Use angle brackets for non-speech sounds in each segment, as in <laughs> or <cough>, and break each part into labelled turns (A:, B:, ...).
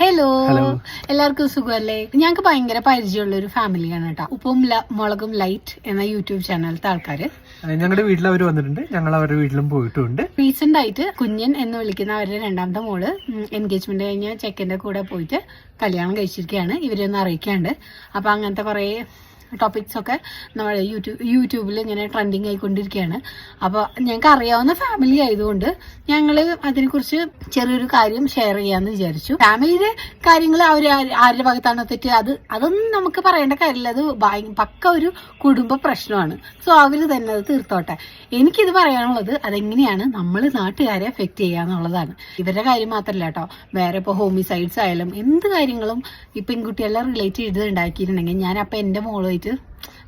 A: Hello എല്ലാവർക്കും സുഖമല്ലേ? ഞങ്ങൾക്ക് ഭയങ്കര പരിചയമുള്ള ഒരു ഫാമിലിയാണ് കേട്ടോ. ഉപ്പും മുളകും ലൈറ്റ് എന്ന യൂട്യൂബ് ചാനലത്തെ ആൾക്കാര്.
B: ഞങ്ങളുടെ വീട്ടിൽ അവർ വന്നിട്ടുണ്ട്. ഞങ്ങൾ അവരുടെ വീട്ടിലും പോയിട്ടുണ്ട്.
A: റീസെന്റ് ആയിട്ട് കുഞ്ഞൻ എന്ന് വിളിക്കുന്ന അവരുടെ രണ്ടാമത്തെ മോൾ എൻഗേജ്മെന്റ് കഴിഞ്ഞ ചെക്കന്റെ കൂടെ പോയിട്ട് കല്യാണം കഴിച്ചിരിക്കുകയാണ് ഇവരൊന്ന് അറിയിക്കാണ്ട്. അപ്പൊ അങ്ങനത്തെ കുറെ ടോപ്പിക്സ് ഒക്കെ നമ്മുടെ യൂട്യൂബ് യൂട്യൂബിൽ ഇങ്ങനെ ട്രെൻഡിങ് ആയിക്കൊണ്ടിരിക്കുകയാണ് അപ്പോൾ ഞങ്ങൾക്ക് അറിയാവുന്ന ഫാമിലി ആയതുകൊണ്ട് ഞങ്ങൾ അതിനെക്കുറിച്ച് ചെറിയൊരു കാര്യം ഷെയർ ചെയ്യാമെന്ന് വിചാരിച്ചു. ഫാമിലിയുടെ കാര്യങ്ങൾ അവർ ആരുടെ ഭാഗത്താണ് തെറ്റ്? അത് അതൊന്നും നമുക്ക് പറയേണ്ട കാര്യമില്ല. അത് പക്ക ഒരു കുടുംബ പ്രശ്നമാണ്. സോ അവർ തന്നെ അത് തീർത്തോട്ടെ. എനിക്കിത് പറയാനുള്ളത് അതെങ്ങനെയാണ് നമ്മൾ നാട്ടുകാരെ എഫക്റ്റ് ചെയ്യുക എന്നുള്ളതാണ്. ഇവരുടെ കാര്യം മാത്രമല്ല കേട്ടോ വേറെ ഇപ്പോൾ ഹോമിസൈഡ്സ് ആയാലും എന്ത് കാര്യങ്ങളും ഈ പെൺകുട്ടികളെ റിലേറ്റ് ചെയ്ത് ഉണ്ടാക്കിയിട്ടുണ്ടെങ്കിൽ ഞാൻ എന്റെ മോളുമായിട്ട്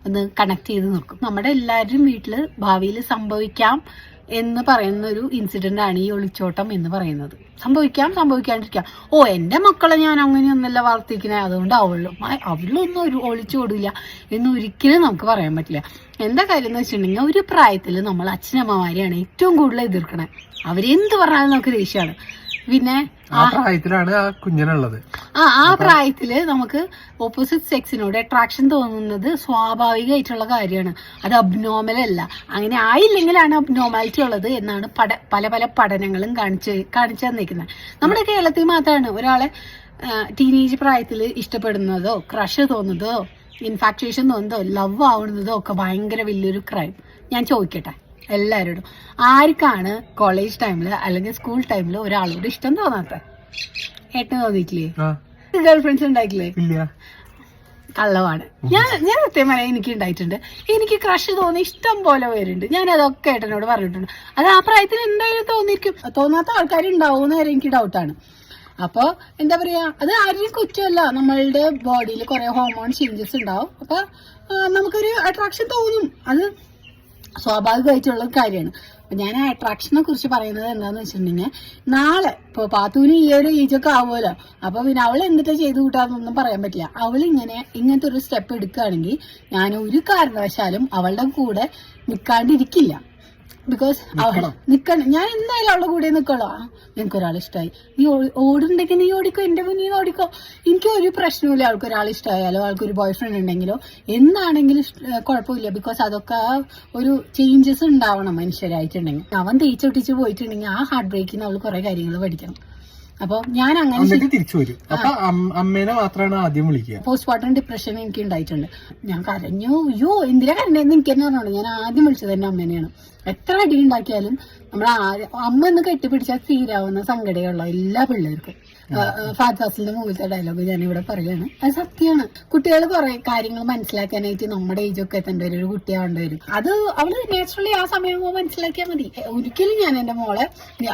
A: ഒന്ന് കണക്ട് ചെയ്ത് നോക്കും. നമ്മുടെ എല്ലാവരുടെയും വീട്ടിൽ ഭാവിയിൽ സംഭവിക്കാം എന്ന് പറയുന്ന ഒരു ഇൻസിഡന്റ് ആണ് ഈ ഒളിച്ചോട്ടം എന്ന് പറയുന്നത്. സംഭവിക്കാം സംഭവിക്കാണ്ടിരിക്കാം. ഓ എന്റെ മക്കളെ ഞാൻ അങ്ങനെയൊന്നല്ല വളർത്തിക്കണേ. അതുകൊണ്ട് അവളും അവളൊന്നും ഒരു ഒളിച്ചോടില്ല എന്ന് ഒരിക്കലും നമുക്ക് പറയാൻ പറ്റില്ല. എന്താ കാര്യം എന്ന് വെച്ചിട്ടുണ്ടെങ്കിൽ ഒരു പ്രായത്തിൽ നമ്മൾ അച്ഛനമ്മമാരെയാണ് ഏറ്റവും കൂടുതൽ എതിർക്കണേ. അവരെന്ത് പറഞ്ഞാലും നമുക്ക് ദേഷ്യമാണ് പിന്നെ
B: ആ പ്രായത്തിലാണ് ആ കുഞ്ഞിനുള്ളത്.
A: ആ ആ പ്രായത്തിൽ നമുക്ക് ഓപ്പോസിറ്റ് സെക്സിനോട് അട്രാക്ഷൻ തോന്നുന്നത് സ്വാഭാവികമായിട്ടുള്ള കാര്യമാണ്. അത് അബ്നോമൽ അല്ല. അങ്ങനെ ആയില്ലെങ്കിലാണ് അബ്നോമാലിറ്റി ഉള്ളത് എന്നാണ് പട പല പല പഠനങ്ങളും കാണിച്ച് കാണിച്ചു തന്നിരിക്കുന്നത് നമ്മുടെ കേരളത്തിൽ മാത്രമാണ് ഒരാളെ ടീനേജ് പ്രായത്തിൽ ഇഷ്ടപ്പെടുന്നതോ ക്രഷ് തോന്നുന്നതോ ഇൻഫാക്ച്വേഷൻ തോന്നുന്നതോ ലവ് ആവുന്നതോ ഒക്കെ ഭയങ്കര വലിയൊരു ക്രൈം ഞാൻ ചോദിക്കട്ടെ എല്ലാവരോടും ആർക്കാണ് കോളേജ് ടൈമിൽ അല്ലെങ്കിൽ സ്കൂൾ ടൈമിൽ ഒരാളോട് ഇഷ്ടം തോന്നാത്തത്? ഏട്ടന് തോന്നിയിട്ടില്ലേ? Girl friends ഉണ്ടായിട്ടില്ലേ?
B: ഇല്ല.
A: കള്ളമാണ് ഞാൻ ഞാൻ സത്യം പറയാം എനിക്ക് ഉണ്ടായിട്ടുണ്ട്. എനിക്ക് ക്രഷ് തോന്നി ഇഷ്ടം പോലെ പേരുണ്ട്. ഞാൻ അതൊക്കെ ഏട്ടനോട് പറഞ്ഞിട്ടുണ്ട്. അത് ആ പ്രായത്തിൽ എന്തായാലും തോന്നിയിരിക്കും. തോന്നാത്ത ആൾക്കാർ ഉണ്ടാവും വരെ എനിക്ക് ഡൗട്ടാണ് അപ്പൊ എന്താ പറയാ അത് ആരെയും കുറ്റമല്ല. നമ്മളുടെ ബോഡിയിൽ കുറെ ഹോർമോൺ ചേഞ്ചസ് ഉണ്ടാവും. അപ്പൊ നമുക്കൊരു അട്രാക്ഷൻ തോന്നും. അത് സ്വാഭാവികമായിട്ടുള്ള കാര്യമാണ്. അപ്പൊ ഞാൻ ആ അട്രാക്ഷനെ കുറിച്ച് പറയുന്നത് എന്താന്ന് വെച്ചിട്ടുണ്ടെങ്കിൽ നാളെ ഇപ്പൊ പാത്തൂന് ഈ ഒരു ഏജൊക്കെ ആവുമല്ലോ. അപ്പൊ പിന്നെ അവൾ എന്തൊക്കെ ചെയ്തു കൂട്ടാന്നൊന്നും പറയാൻ പറ്റില്ല. അവൾ ഇങ്ങനെ ഇങ്ങനത്തെ ഒരു സ്റ്റെപ്പ് എടുക്കുകയാണെങ്കിൽ ഞാൻ ഒരു കാരണവശാലും അവളുടെ കൂടെ നിൽക്കാണ്ടിരിക്കില്ല. ബിക്കോസ് നിക്കണം? ഞാൻ എന്തായാലും അവളുടെ കൂടെ നിക്കണോ? ആ നിനക്ക് ഒരാൾ ഇഷ്ടമായി നീ ഓടുണ്ടെങ്കിൽ നീ ഓടിക്കോ എന്റെ മുന്നിൽ നിന്ന് ഓടിക്കോ. എനിക്ക് ഒരു പ്രശ്നമില്ല അവൾക്ക് ഒരാൾ ഇഷ്ടമായാലോ അവൾക്ക് ഒരു ബോയ് ഫ്രണ്ട് ഉണ്ടെങ്കിലോ എന്താണെങ്കിലും കുഴപ്പമില്ല. ബിക്കോസ് അതൊക്കെ ആ ഒരു ചേഞ്ചസ് ഉണ്ടാവണം മനുഷ്യരായിട്ടുണ്ടെങ്കിൽ. അവൻ തേച്ചൊട്ടിച്ച് പോയിട്ടുണ്ടെങ്കിൽ ആ ഹാർട്ട് ബ്രേക്കിന് അവൾ കുറെ കാര്യങ്ങൾ പഠിക്കണം. അപ്പോൾ ഞാൻ അങ്ങനെ
B: തിരിച്ചു വരും. അപ്പൊ അമ്മേനെ മാത്രമാണ് ആദ്യം വിളിക്കുക.
A: പോസ്റ്റ്മോർട്ടം ഡിപ്രഷൻ എനിക്ക് ഉണ്ടായിട്ടുണ്ട് ഞാൻ കരഞ്ഞു. അയ്യോ എന്തിനാ കരഞ്ഞതെന്ന് എനിക്ക് തന്നെ പറഞ്ഞോളൂ ഞാൻ ആദ്യം വിളിച്ചത് എന്റെ അമ്മേനെയാണ്. എത്ര അടി ഉണ്ടാക്കിയാലും നമ്മൾ അമ്മ ഒന്ന് കെട്ടിപ്പിടിച്ചാൽ തീരാവുന്ന സങ്കടമുള്ള എല്ലാ പിള്ളേർക്കും. ഫാദ് ഫാസിലിന്റെ മുകളിലത്തെ ഡയലോഗ് ഞാൻ ഇവിടെ പറയാണ്. അത് സത്യമാണ്. കുട്ടികൾ കുറെ കാര്യങ്ങൾ മനസ്സിലാക്കാനായിട്ട് നമ്മുടെ ഏജ് ഒക്കെ എത്തേണ്ടി വരും ഒരു കുട്ടിയാവേണ്ടി വരും അത് അവൾ നാച്ചുറലി ആ സമയം മനസ്സിലാക്കിയാൽ മതി. ഒരിക്കലും ഞാൻ എന്റെ മോളെ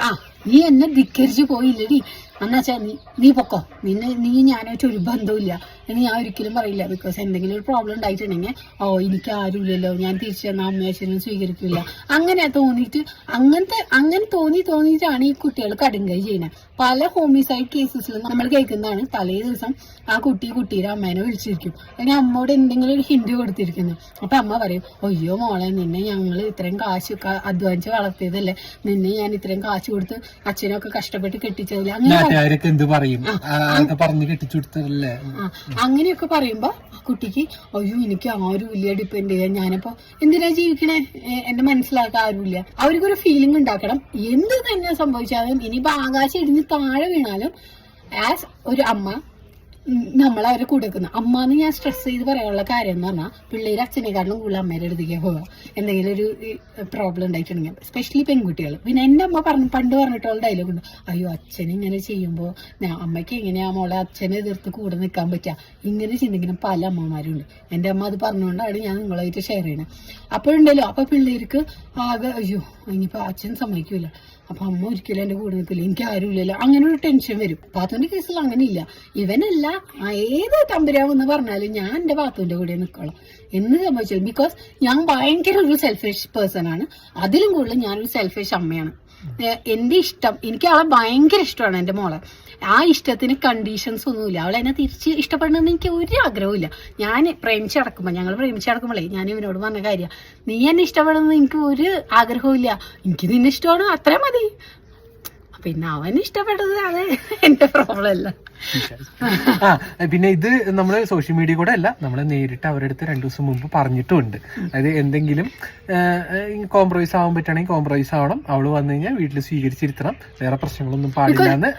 A: ആ നീ എന്നെ ധിക്കരിച്ചു പോയില്ലടി. എന്നുവെച്ചാ നീ നീ പൊക്കോ. നിന്നെ നീ ഞാനായിട്ട് ഒരു ബന്ധവുമില്ല. എന്ന് ഞാൻ ഒരിക്കലും പറയില്ല. ബിക്കോസ് എന്തെങ്കിലും ഒരു പ്രോബ്ലം ഉണ്ടായിട്ടുണ്ടെങ്കിൽ ഓ എനിക്ക് ആരുമില്ലല്ലോ. ഞാൻ തിരിച്ചു തന്ന അമ്മയച്ഛനും സ്വീകരിക്കില്ല. അങ്ങനെ തോന്നിയിട്ട് അങ്ങനത്തെ അങ്ങനെ തോന്നി തോന്നിയിട്ടാണ് ഈ കുട്ടികൾ കടുങ്കൈ ചെയ്യുന്നത്. പല ഹോമിസൈഡ് കേസസിലും നമ്മൾ കേൾക്കുന്നതാണ്. തലേ ദിവസം ആ കുട്ടി കുട്ടിയുടെ അമ്മേനെ വിളിച്ചിരിക്കും. അല്ലെങ്കിൽ അമ്മയോട് എന്തെങ്കിലും ഒരു ഹിൻഡ് കൊടുത്തിരിക്കുന്നു. അപ്പൊ അമ്മ പറയും അയ്യോ മോളെ നിന്നെ ഞങ്ങൾ ഇത്രയും കാശ് അധ്വാനിച്ച് വളർത്തിയതല്ലേ. നിന്നെ ഞാൻ ഇത്രയും കാശ് കൊടുത്ത് അച്ഛനൊക്കെ കഷ്ടപ്പെട്ട് കെട്ടിച്ചതില്ല. അങ്ങനെ അങ്ങനെയൊക്കെ പറയുമ്പോ ആ കുട്ടിക്ക് അയ്യോ എനിക്ക് ആരും ഇല്ല ഡിപ്പെൻഡ് ചെയ്യാൻ ഞാനിപ്പോ എന്തിനാ ജീവിക്കണേ? എന്റെ മനസ്സിലാക്കാൻ ആരുമില്ല അവർക്കൊരു ഫീലിംഗ് ഉണ്ടാക്കണം. എന്ത് തന്നെ സംഭവിച്ചാലും ഇനിയിപ്പോ ആകാശം ഇടിഞ്ഞ് താഴെ വീണാലും ആസ് ഒരു അമ്മ ഉം, നമ്മളെ അവരെ കൂടെ നിൽക്കുന്നത് ഞാൻ സ്ട്രെസ് ചെയ്ത് പറയാനുള്ള കാര്യം എന്ന് പറഞ്ഞാൽ പിള്ളേര് അച്ഛനെക്കാട്ടിലും കൂടുതൽ അമ്മേരെ അടുത്തേക്ക് പോവുക. എന്തെങ്കിലും ഒരു പ്രോബ്ലം ഉണ്ടായിട്ടുണ്ടെങ്കിൽ സ്പെഷ്യലി പെൺകുട്ടികൾ പിന്നെ എന്റെ അമ്മ പറഞ്ഞു പണ്ട് പറഞ്ഞിട്ടുള്ള ഡയലോഗ് ഉണ്ട്. അയ്യോ അച്ഛൻ ഇങ്ങനെ ചെയ്യുമ്പോൾ ഞാൻ അമ്മയ്ക്ക് എങ്ങനെയാ മോളെ അച്ഛനെ എതിർത്ത് കൂടെ നിൽക്കാൻ പറ്റുക ഇങ്ങനെ ചിന്തിക്കുന്ന പല അമ്മമാരുണ്ട്. എന്റെ അമ്മ അത് പറഞ്ഞുകൊണ്ടാണ് ഞാൻ നിങ്ങളായിട്ട് ഷെയർ ചെയ്യണത് അപ്പോഴുണ്ടല്ലോ അപ്പോൾ പിള്ളേർക്ക് ആകെ അയ്യോ ഇനിയിപ്പോ അച്ഛൻ സമ്മതിക്കൂല. അപ്പൊ അമ്മ ഒരിക്കലും എന്റെ കൂടെ നിൽക്കില്ല. എനിക്ക് ആരും ഇല്ലല്ലോ അങ്ങനെ ഒരു ടെൻഷൻ വരും പാത്തുവിന്റെ കേസിൽ അങ്ങനെയില്ല. ഇവനല്ല ഏത് തമ്പുരാവെന്ന് പറഞ്ഞാലും ഞാൻ എന്റെ പാത്തുവിന്റെ കൂടെ നിൽക്കണം എന്ന് സംഭവിച്ചു. ബിക്കോസ് ഞാൻ ഭയങ്കര ഒരു സെൽഫിഷ് പേഴ്സൺ ആണ്. അതിലും കൂടുതൽ ഞാനൊരു സെൽഫിഷ് അമ്മയാണ്. എന്റെ ഇഷ്ടം എനിക്ക് അവളെ ഭയങ്കര ഇഷ്ടമാണ് എന്റെ മോളെ. ആ ഇഷ്ടത്തിന് കണ്ടീഷൻസ് ഒന്നുമില്ല. അവൾ എന്നെ തിരിച്ച് ഇഷ്ടപ്പെടണമെന്ന് എനിക്ക് ഒരു ആഗ്രഹമില്ല ഞാൻ പ്രേമിച്ച് നടക്കുമ്പോൾ ഞങ്ങൾ പ്രേമിച്ച് നടക്കുമ്പോഴേ ഞാൻ ഇവനോട് പറഞ്ഞ കാര്യം നീ എന്നെ ഇഷ്ടപ്പെടണമെന്ന് എനിക്ക് ഒരു ആഗ്രഹവും ഇല്ല എനിക്ക് നിന്നെ ഇഷ്ടമാണ്. അത്രയും മതി. പിന്നെ അവൻ ഇഷ്ടപ്പെട്ടത് അത് എന്റെ പ്രോബ്ലം അല്ല.
B: ആ പിന്നെ ഇത് നമ്മൾ സോഷ്യൽ മീഡിയ കൂടെ അല്ല നമ്മൾ നേരിട്ട് അവരുടെ അടുത്ത് രണ്ടു ദിവസം മുമ്പ് പറഞ്ഞിട്ടുണ്ട് അതായത് എന്തെങ്കിലും കോംപ്രമൈസ് ആവാൻ പറ്റുകയാണെങ്കിൽ കോംപ്രമൈസ് ആവണം. അവൾ വന്നു കഴിഞ്ഞാൽ വീട്ടിൽ സ്വീകരിച്ചിരുത്തണം. വേറെ പ്രശ്നങ്ങളൊന്നും പാടില്ല എന്ന്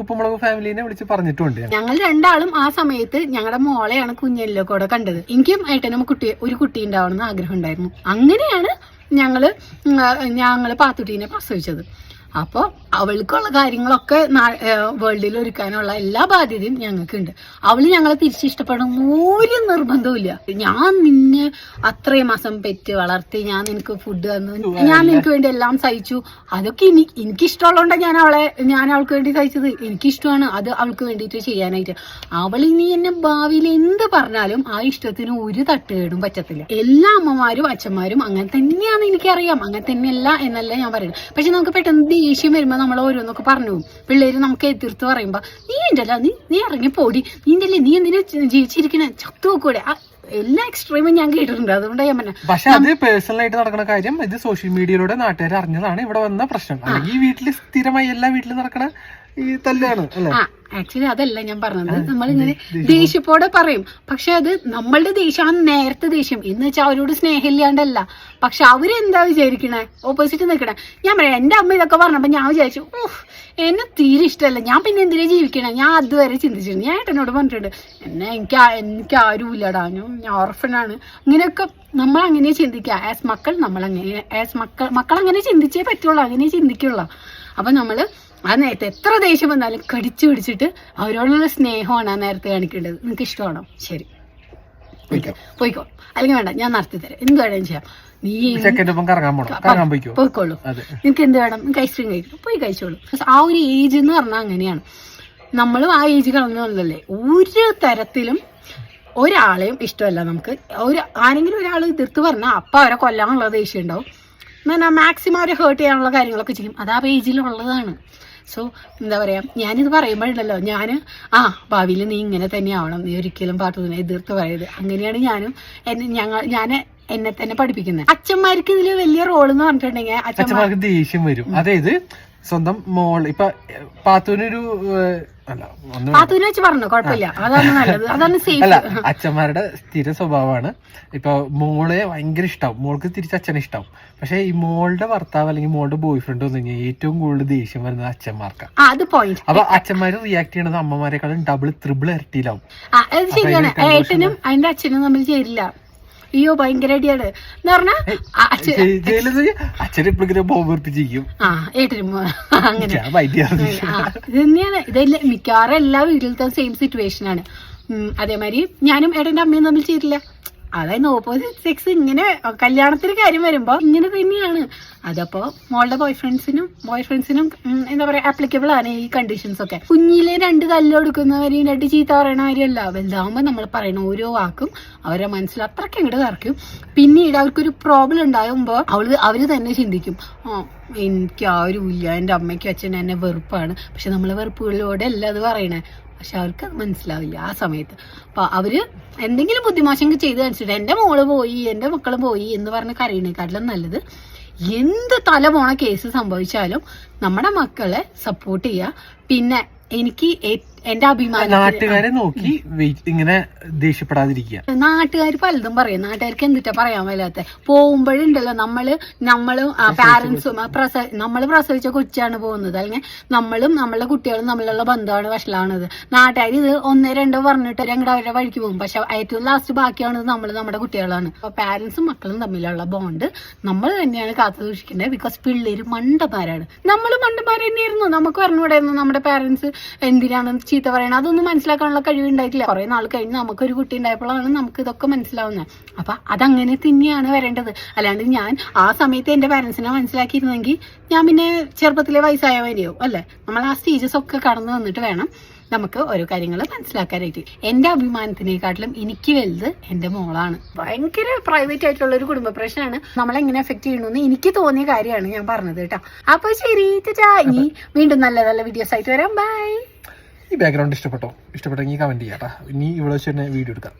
B: ഉപ്പുമുളക് ഫാമിലിനെ വിളിച്ച് പറഞ്ഞിട്ടുണ്ട്
A: ഞങ്ങൾ രണ്ടാളും ആ സമയത്ത് ഞങ്ങളുടെ മോളെയാണ് കുഞ്ഞല്ലോ കൂടെ കണ്ടത്. എനിക്കും ഏട്ടനും കുട്ടി ഒരു കുട്ടി ഉണ്ടാവണം എന്ന് ആഗ്രഹം ഉണ്ടായിരുന്നു. അങ്ങനെയാണ് ഞങ്ങൾ ഞങ്ങൾ പാത്തുട്ടീനെ പ്രസവിച്ചത്. അപ്പോൾ അവൾക്കുള്ള കാര്യങ്ങളൊക്കെ വേൾഡിൽ ഒരുക്കാനുള്ള എല്ലാ ബാധ്യതയും ഞങ്ങൾക്കുണ്ട്. അവൾ ഞങ്ങളെ തിരിച്ചിഷ്ടപ്പെടണം ഒരു നിർബന്ധവുമില്ല. ഞാൻ നിന്നെ അത്രയും മാസം പെറ്റ് വളർത്തി ഞാൻ നിനക്ക് ഫുഡ് തന്നു. ഞാൻ നിനക്ക് വേണ്ടി എല്ലാം സഹിച്ചു. അതൊക്കെ ഇനി എനിക്കിഷ്ടമുള്ളതുകൊണ്ടാണ് ഞാൻ അവളെ ഞാൻ അവൾക്ക് വേണ്ടി സഹിച്ചത്. എനിക്കിഷ്ടമാണ് അത് അവൾക്ക് വേണ്ടിയിട്ട് ചെയ്യാനായിട്ട്. അവൾ ഇനി എന്നെ ഭാവിയിൽ എന്ത് പറഞ്ഞാലും ആ ഇഷ്ടത്തിന് ഒരു തട്ടുകേടും പറ്റത്തില്ല. എല്ലാ അമ്മമാരും അച്ഛന്മാരും അങ്ങനെ തന്നെയാണെന്ന് എനിക്കറിയാം. അങ്ങനെ തന്നെയല്ല എന്നല്ല ഞാൻ പറയുന്നത്. പക്ഷെ നമുക്ക് പെട്ടെന്ന് ദേഷ്യം വരുമ്പോൾ നമ്മൾ ഓരോന്നൊക്കെ പറഞ്ഞു. പോകും. പിള്ളേര് നമുക്ക് എതിർത്ത് പറയുമ്പോ നീ ഉണ്ടല്ലോ നീ നീ ഇറങ്ങി പോടി. നീ ഉണ്ടല്ലേ നീ എന്തിനാ ജീവിച്ചിരിക്കണേ? ചത്തു നോക്കൂടെ എല്ലാ എക്സ്ട്രീമും ഞാൻ കേട്ടിട്ടുണ്ട്. അതുകൊണ്ട് ഞാൻ പറഞ്ഞു
B: പക്ഷെ അത് പേഴ്സണൽ ആയിട്ട് നടക്കുന്ന കാര്യം ഇത് സോഷ്യൽ മീഡിയയിലൂടെ നാട്ടുകാർ അറിഞ്ഞതാണ് ഇവിടെ വന്ന പ്രശ്നം. ഈ വീട്ടിൽ സ്ഥിരമായി എല്ലാ വീട്ടിലും നടക്കണ ഈ തല്ലാണ്
A: ആ ആക്ച്വലി അതല്ല ഞാൻ പറഞ്ഞത്. നമ്മളിങ്ങനെ ദേഷ്യപ്പോടെ പറയും. പക്ഷെ അത് നമ്മളുടെ ദേഷ്യമാണ് നേരത്തെ ദേഷ്യം. എന്ന് വെച്ചാൽ അവരോട് സ്നേഹമില്ലാണ്ടല്ല. പക്ഷെ അവരെന്താ വിചാരിക്കണേ? ഓപ്പോസിറ്റ് നിൽക്കണേ ഞാൻ പറയാം എന്റെ അമ്മ ഇതൊക്കെ പറഞ്ഞപ്പോ ഞാൻ വിചാരിച്ചു "ഉഫ്, എന്നെ തീരെ ഇഷ്ടമല്ല. ഞാൻ പിന്നെ എന്തിനാ ജീവിക്കണേ? ഞാൻ അതുവരെ ചിന്തിച്ചിരുന്നു. ഞാൻ ഏട്ടനോട് പറഞ്ഞിട്ടുണ്ട് എന്നെ എനിക്ക് എനിക്ക് ആരും ഇല്ലടാ. ഞാൻ ഓർഫനാണ് ഇങ്ങനെയൊക്കെ നമ്മൾ അങ്ങനെ ചിന്തിക്കുക. ആസ് മക്കൾ നമ്മൾ അങ്ങനെ ആസ് മക്കൾ മക്കൾ അങ്ങനെ ചിന്തിച്ചേ പറ്റുള്ളൂ. അങ്ങനെ ചിന്തിക്കുള്ളൂ. അപ്പൊ നമ്മൾ ആ നേരത്തെ എത്ര ദേഷ്യം വന്നാലും കടിച്ചു പിടിച്ചിട്ട് അവരോടുള്ള സ്നേഹമാണ് ആ നേരത്തെ കാണിക്കേണ്ടത്. നിങ്ങൾക്ക് ഇഷ്ടമാണോ? ശരി.
B: പോയിക്കോ.
A: അല്ലെങ്കിൽ വേണ്ട ഞാൻ നടത്തി തരാം. എന്ത് വേണേലും ചെയ്യാം. നീ പോയിക്കോളൂ. നിനക്ക് എന്ത് വേണം? നിനക്ക് ഐസ്ക്രീം കഴിക്കണം. പോയി കഴിച്ചോളൂ. ആ ഒരു ഏജ് എന്ന് പറഞ്ഞാൽ അങ്ങനെയാണ്. നമ്മളും ആ ഏജ് കളഞ്ഞല്ലേ ഒരു തരത്തിലും ഒരാളെയും ഇഷ്ടമല്ല നമുക്ക്. ഒരു ആരെങ്കിലും ഒരാൾ എതിർത്ത് പറഞ്ഞാൽ അപ്പം അവരെ കൊല്ലാനുള്ള ദേഷ്യം ഉണ്ടാവും. എന്നാൽ മാക്സിമം അവരെ ഹേർട്ട് ചെയ്യാനുള്ള കാര്യങ്ങളൊക്കെ ചെയ്യും. അത് ആ പേജിലുള്ളതാണ് സോ എന്താ പറയുക ഞാനിത് പറയുമ്പോഴുണ്ടല്ലോ ഞാൻ ആ ഭാവിയിൽ നീ ഇങ്ങനെ തന്നെ ആവണം നീ ഒരിക്കലും പാട്ടുവിനെ എതിർത്ത് പറയരുത്. അങ്ങനെയാണ് ഞാനും എന്നെ ഞങ്ങൾ ഞാൻ എന്നെ തന്നെ പഠിപ്പിക്കുന്നത്. അച്ഛന്മാർക്ക് ഇതിൽ വലിയ റോൾ എന്ന് പറഞ്ഞിട്ടുണ്ടെങ്കിൽ
B: ദേഷ്യം വരും. അതായത് സ്വന്തം മോൾ ഇപ്പൊ പാത്തുവിനൊരു
A: വെച്ച് പറഞ്ഞു കുഴപ്പമില്ല. അതാണ് നല്ലത്. അതാണ് <laughs>
B: അല്ല അച്ഛന്മാരുടെ സ്ഥിര സ്വഭാവമാണ്. ഇപ്പൊ മോളെ ഭയങ്കര ഇഷ്ടാവും. മോൾക്ക് തിരിച്ച് അച്ഛനെ ഇഷ്ടാവും. പക്ഷെ ഈ മോളുടെ ഭർത്താവ് അല്ലെങ്കിൽ മോളുടെ ബോയ് ഫ്രണ്ട് വന്നു കഴിഞ്ഞാൽ ഏറ്റവും കൂടുതൽ ദേഷ്യം വരുന്നത്
A: അച്ഛന്മാർക്ക്.
B: അപ്പൊ അച്ഛന്മാര് റിയാക്ട് ചെയ്യണത് അമ്മമാരെക്കാളും ഡബിൾ ത്രിബിൾ ഇരട്ടിയിലാവും.
A: ശരിയാണ്. ഏട്ടനും അതിന്റെ അച്ഛനും തമ്മിൽ ചേരില്ല. അയ്യോ ഭയങ്കര അടിയാണ് എന്ന് പറഞ്ഞാ
B: അച്ഛനെ എപ്പോഴും
A: ആ ഏട്ടനും അങ്ങനെ. ഇത് തന്നെയാണ്. ഇതല്ല മിക്കവാറും എല്ലാ വീട്ടിലത്തെ സെയിം സിറ്റുവേഷൻ ആണ്. അതേമാതിരി ഞാനും ഏട്ടന്റെ അമ്മയും തമ്മിൽ ചെയ്തില്ല അതായത് ഓപ്പോസിറ്റ് സെക്സ് ഇങ്ങനെ കല്യാണത്തിന് കാര്യം വരുമ്പോ ഇങ്ങനെ തന്നെയാണ്. അതപ്പോ മോളുടെ ബോയ് ഫ്രണ്ട്സിനും ബോയ് ഫ്രണ്ട്സിനും എന്താ പറയാ ആപ്ലിക്കബിൾ ആണ് ഈ കണ്ടീഷൻസ് ഒക്കെ. കുഞ്ഞിലെ രണ്ട് തല്ല് കൊടുക്കുന്നവരെയും രണ്ട് ചീത്ത പറയണവരെയല്ല വലുതാവുമ്പോ നമ്മൾ പറയുന്ന ഓരോ വാക്കും അവരെ മനസ്സിൽ അത്രയ്ക്ക് അങ്ങോട്ട് കറക്കും. പിന്നീട് അവർക്കൊരു പ്രോബ്ലം ഉണ്ടാകുമ്പോൾ അവൾ അവർ തന്നെ ചിന്തിക്കും. ആ എനിക്ക് ആരും ഇല്ല എന്റെ അമ്മയ്ക്കും അച്ഛനും എന്നെ വെറുപ്പാണ്. പക്ഷെ നമ്മൾ വെറുപ്പുകളിലൂടെ അല്ല അത് പറയണേ. പക്ഷെ അവർക്ക് അത് മനസ്സിലാവില്ല ആ സമയത്ത്. അപ്പൊ അവർ എന്തെങ്കിലും ബുദ്ധിമാശങ്ങൾ ചെയ്ത് കാണിച്ചിട്ട് എന്റെ മോൾ പോയി എന്റെ മക്കൾ പോയി എന്ന് പറഞ്ഞ് കരയണേക്കാട്ടിലും നല്ലത് എന്ത് തല പോണ കേസ് സംഭവിച്ചാലും നമ്മുടെ മക്കളെ സപ്പോർട്ട് ചെയ്യുക. പിന്നെ എനിക്ക് ഏ- എന്റെ അഭിമാനം
B: നാട്ടുകാരെ നോക്കി വെയിറ്റ് ഇങ്ങനെ ദേഷ്യപ്പെടാതിരിക്കുക.
A: നാട്ടുകാർ പലതും പറയും. നാട്ടുകാർക്ക് എന്തിട്ടാ പറയാൻ മേലാത്ത? പോകുമ്പോഴുണ്ടല്ലോ നമ്മൾ നമ്മൾ പാരന്റ്സും നമ്മൾ പ്രസവിച്ച കൊച്ചാണ് പോകുന്നത്. അല്ലെങ്കിൽ നമ്മളും നമ്മളെ കുട്ടികളും നമ്മളുള്ള ബന്ധമാണ് വഷളാണത്. നാട്ടുകാർ ഇത് ഒന്നോ രണ്ടോ പറഞ്ഞിട്ട് ഞങ്ങളുടെ അവരുടെ വഴിക്ക് പോകും. പക്ഷെ ഏറ്റവും ലാസ്റ്റ് ബാക്കിയാണത് നമ്മൾ നമ്മുടെ കുട്ടികളാണ്. അപ്പൊ പാരന്റ്സും മക്കളും തമ്മിലുള്ള ബോണ്ട് നമ്മൾ തന്നെയാണ് കാത്തു സൂക്ഷിക്കേണ്ടത്. ബിക്കോസ് പിള്ളേര് മണ്ടന്മാരാണ്. നമ്മൾ മണ്ടന്മാർ തന്നെയായിരുന്നു. നമുക്ക് പറഞ്ഞുകൂടായിരുന്നു നമ്മുടെ പാരന്റ്സ് എന്തിനാണ് ചീത്ത പറയണം. അതൊന്നും മനസ്സിലാക്കാനുള്ള കഴിവുണ്ടായിട്ടില്ല കുറെ നാൾ കഴിഞ്ഞ് നമുക്കൊരു കുട്ടി ഉണ്ടായപ്പോഴാണ് നമുക്ക് ഇതൊക്കെ മനസ്സിലാവുന്നത്. അപ്പൊ അതങ്ങനെ തന്നെയാണ് വരേണ്ടത്. അല്ലാണ്ട് ഞാൻ ആ സമയത്ത് എന്റെ പാരന്റ്സിനെ മനസ്സിലാക്കിയിരുന്നെങ്കിൽ ഞാൻ പിന്നെ ചെറുപ്പത്തിലെ വയസ്സായ അല്ലേ അല്ലെ? നമ്മൾ ആ സ്റ്റേജസ് ഒക്കെ കടന്നു വന്നിട്ട് വേണം നമുക്ക് ഓരോ കാര്യങ്ങൾ മനസ്സിലാക്കാനായിട്ട്. എന്റെ അഭിമാനത്തിനെക്കാട്ടിലും എനിക്ക് വലുത് എന്റെ മോളാണ്. ഭയങ്കര പ്രൈവറ്റ് ആയിട്ടുള്ള ഒരു കുടുംബ പ്രശ്നമാണ്. നമ്മളെങ്ങനെ എഫക്ട് ചെയ്യണമെന്ന് എനിക്ക് തോന്നിയ കാര്യമാണ് ഞാൻ പറഞ്ഞത് കേട്ടോ. അപ്പൊ ശരി ചേച്ചാ ഇനി വീണ്ടും നല്ല നല്ല വീഡിയോസ് ആയിട്ട് വരാം. ബൈ
B: ഈ ബാക്ക്ഗ്രൗണ്ട് ഇഷ്ടപ്പെട്ടോ? ഇഷ്ടപ്പെട്ടെങ്കിൽ കമന്റ് ചെയ്യാം കേട്ടോ ഇനി ഇവിടെ വെച്ച് തന്നെ വീഡിയോ എടുക്കാം.